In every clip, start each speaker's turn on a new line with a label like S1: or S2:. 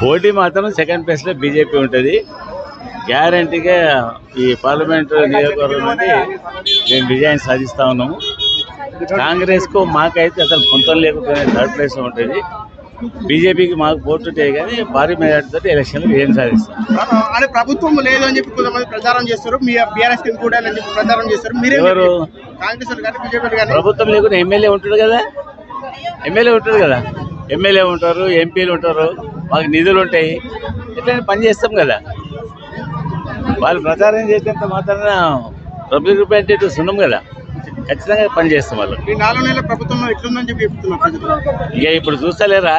S1: పోటీ మాత్రం సెకండ్ ప్లేస్లో బీజేపీ ఉంటుంది. గ్యారంటీగా ఈ పార్లమెంట్ నియోజకవర్గం నుండి మేము విజయాన్ని సాధిస్తా ఉన్నాము. కాంగ్రెస్కు మాకైతే అసలు పొంతం లేకపోయినా థర్డ్ ప్లేస్లో ఉంటుంది. బీజేపీకి మాకు పోటీ ఉంటాయి కానీ భారీ మెజార్టీతో ఎలక్షన్ విజయం సాధిస్తాం.
S2: అంటే ప్రభుత్వం లేదు అని చెప్పి కొంతమంది ప్రచారం చేస్తారు. మీ బీఆర్ఎస్ కూడా అని చెప్పి ప్రచారం చేస్తారు. మీరే
S1: ఎవరు?
S2: కాంగ్రెస్
S1: ప్రభుత్వం లేకుండా ఎమ్మెల్యే ఉంటాడు కదా. ఎమ్మెల్యే ఉంటాడు కదా. ఎమ్మెల్యే ఉంటారు ఎంపీలు ఉంటారు మాకు నిధులు ఉంటాయి. ఎట్లయినా పని చేస్తాం కదా. వాళ్ళు ప్రచారం చేసేంత మాత్రాన పబ్లిక్ రిప్రజెంటేటివ్స్ ఉన్నాం కదా. ఖచ్చితంగా పని చేస్తాం వాళ్ళు.
S2: ఈ నాలుగు నెలల ప్రభుత్వం ఎట్లుందని చెప్పి చెప్తున్నారు
S1: ఇక ఇప్పుడు చూస్తలేరా?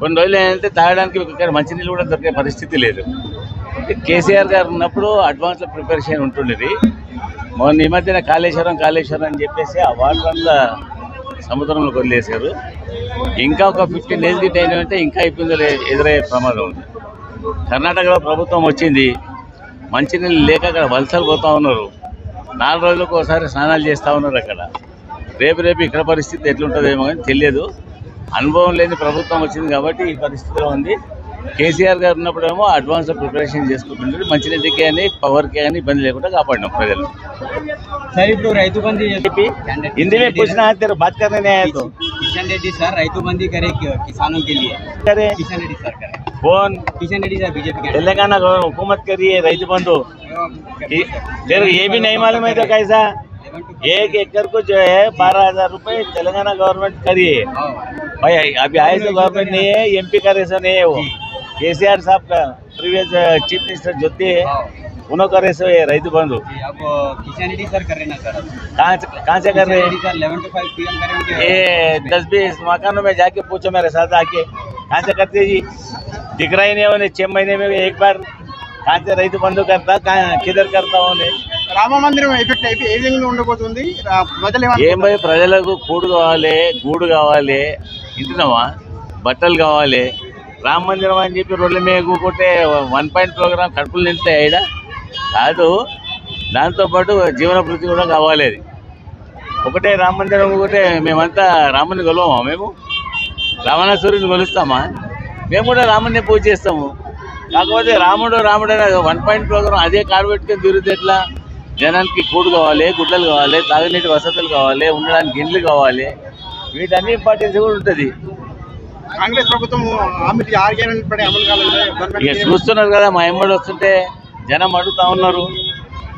S1: కొన్ని రోజులు ఏంటంటే తాగడానికి ఇక్కడ మంచినీళ్ళు కూడా దొరికే పరిస్థితి లేదు. కేసీఆర్ గారు ఉన్నప్పుడు అడ్వాన్స్లో ప్రిపరేషన్ ఉంటుండేది. మొన్న ఈ మధ్యన కాళేశ్వరం కాళేశ్వరం అని చెప్పేసి ఆ వాటర్ అంతా సముద్రంలోకి వదిలేశారు. ఇంకా ఒక ఫిఫ్టీన్ డేస్ గిట్ అయినాయంటే ఇంకా ఇబ్బందులు ఎదురయ్యే ప్రమాదం ఉంది. కర్ణాటకలో ప్రభుత్వం వచ్చింది. మంచినీళ్ళు లేక అక్కడ వలసలు పోతూ ఉన్నారు. నాలుగు రోజులకు ఒకసారి స్నానాలు చేస్తూ ఉన్నారు అక్కడ. రేపు రేపు ఇక్కడ పరిస్థితి ఎట్లుంటుందేమో కానీ తెలియదు. అనుభవం లేని ప్రభుత్వం వచ్చింది కాబట్టి ఈ పరిస్థితిలో ఉంది కేసీఆర్ గారు ఉన్నప్పుడేమో అడ్వాన్స్ ప్రిపరేషన్ చేసుకుంటున్నారు మంచినీటికి అని పవర్కి కానీ ఇబ్బంది లేకుండా కాపాడినాం ప్రజలు
S3: सर ఇప్పుడు రైతు బంధు చెప్పి
S1: हिंदी में पूछना है तेरे बात करने नहीं आया तो
S3: किशन रेड्डी सर రైతు బంధు करे कि- किसानों के लिए
S1: करे
S3: किशन रेड्डी सर करे
S1: कौन
S3: किशन रेड्डी सर बीजेपी के
S1: तेलंगाना गवर- हुकूमत करिए रईत बंधु ये- तेरे को ये भी नहीं मालूम है तो कैसा एक एकड़ को जो है बारह हजार रूपए तेलंगाना गवर्नमेंट करिए भाई अभी आए तो गवर्नमेंट नहीं है एमपी का रेसा नहीं है वो केसीआर साहब का प्रीवियस चीफ मिनिस्टर जो थे उन्होंने का रेसो है रईत बंधु
S3: अब किशन रेड्डी सर कर रहे ना सर
S1: कहाँ से कहाँ से कर रहे हैं
S3: सर 11 टू 5 पीएम करेंगे
S1: ये दस बीस मकानों में जाके पूछो मेरे साथ आके कहाँ से करते जी दिख रहा ही नहीं उन्हें छह महीने में एक बार कहाँ से रही तो बंद करता कहाँ किधर करता उन्हें
S2: రామ మందిరం ఎఫెక్ట్ అయిపోయి ఏ విధంగా ఉండబోతుంది రా- ప్రజలు
S1: ఏం
S2: ఏమనుకుంటున్నారు?
S1: పోయి ప్రజలకు కూడు కావాలి గూడు కావాలి ఇంటున్నావా బట్టలు కావాలి. రామ మందిరం అని చెప్పి రోడ్ల మీద కూకుంటే వన్ పాయింట్ ప్రోగ్రామ్ కడుపులు నింటే అయిడ కాదు దాంతోపాటు జీవన కూడా కావాలి అది. ఒకటే రామ మందిరం ఒకటే మేమంతా రాముని కొలవమా మేము? రావణాసురుని కొలుస్తామా? మేము కూడా రాముని పూజ చేస్తాము కాకపోతే రాముడు రాముడు అనే వన్ పాయింట్ ప్రోగ్రామ్ అదే కారు పెట్టుకొని తిరిగితే ఎట్లా? జనానికి కూడు కావాలి గుడ్డలు కావాలి తాగునీటి వసతులు కావాలి ఉండడానికి ఇండ్లు కావాలి. వీటన్ని ఇంపార్టెన్స్ కూడా ఉంటుంది.
S2: కాంగ్రెస్ ప్రభుత్వం హామీ ఆరు గ్యారెంటీ పడి అమలు కాలేదు గవర్నమెంట్
S1: ఇక చూస్తున్నారు కదా మా ఎమ్మడి వస్తుంటే జనం అడుగుతా ఉన్నారు.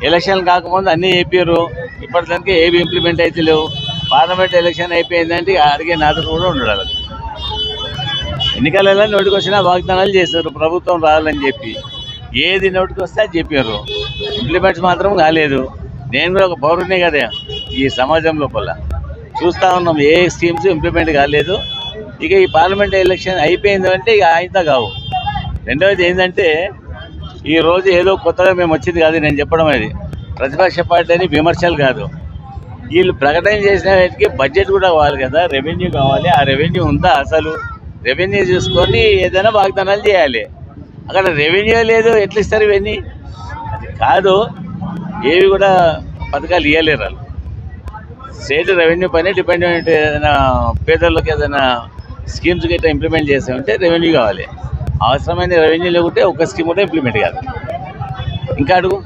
S1: ఎలక్షన్ కాకముందు అన్నీ చెప్పారు ఇప్పటిదానికి ఏవి ఇంప్లిమెంట్ అయితే లేవు. పార్లమెంట్ ఎలక్షన్ అయిపోయిందంటే అడిగే నాథుడు కూడా ఉండడు ఎన్నికలలో నోటికి వచ్చినా వాగ్దానాలు చేశారు. ప్రభుత్వం రావాలని చెప్పి. ఏది నోటికి వస్తే అది చెప్పారు ఇంప్లిమెంట్స్ మాత్రం కాలేదు. నేను కూడా ఒక పౌరునే కదా ఈ సమాజం లోపల. చూస్తా ఉన్నాం ఏ స్కీమ్స్ ఇంప్లిమెంట్ కాలేదు. ఇక ఈ పార్లమెంట్ ఎలక్షన్ అయిపోయింది అంటే ఇక ఆయనతో కావు. రెండవది ఏంటంటే ఈ రోజు ఏదో కొత్తగా మేము వచ్చింది కాదు నేను చెప్పడం అది. ప్రతిపక్ష పార్టీ అని విమర్శలు కాదు. వీళ్ళు ప్రకటన చేసిన వాటికి బడ్జెట్ కూడా కావాలి కదా రెవెన్యూ కావాలి. ఆ రెవెన్యూ ఉందా అసలు? రెవెన్యూ చూసుకొని ఏదైనా వాగ్దానాలు చేయాలి. అక్కడ రెవెన్యూ లేదు ఎట్లా ఇస్తారు ఇవన్నీ? అది కాదు. ఏవి కూడా పథకాలు ఇవ్వలేరు వాళ్ళు. స్టేట్ రెవెన్యూ పైన డిపెండ్ అయి ఏదైనా పేదలకు ఏదైనా స్కీమ్స్ గట్రా ఇంప్లిమెంట్ చేసామంటే రెవెన్యూ కావాలి. అవసరమైన రెవెన్యూ లేకుంటే ఒక స్కీమ్ కూడా ఇంప్లిమెంట్ కాదు. ఇంకా అడుగు.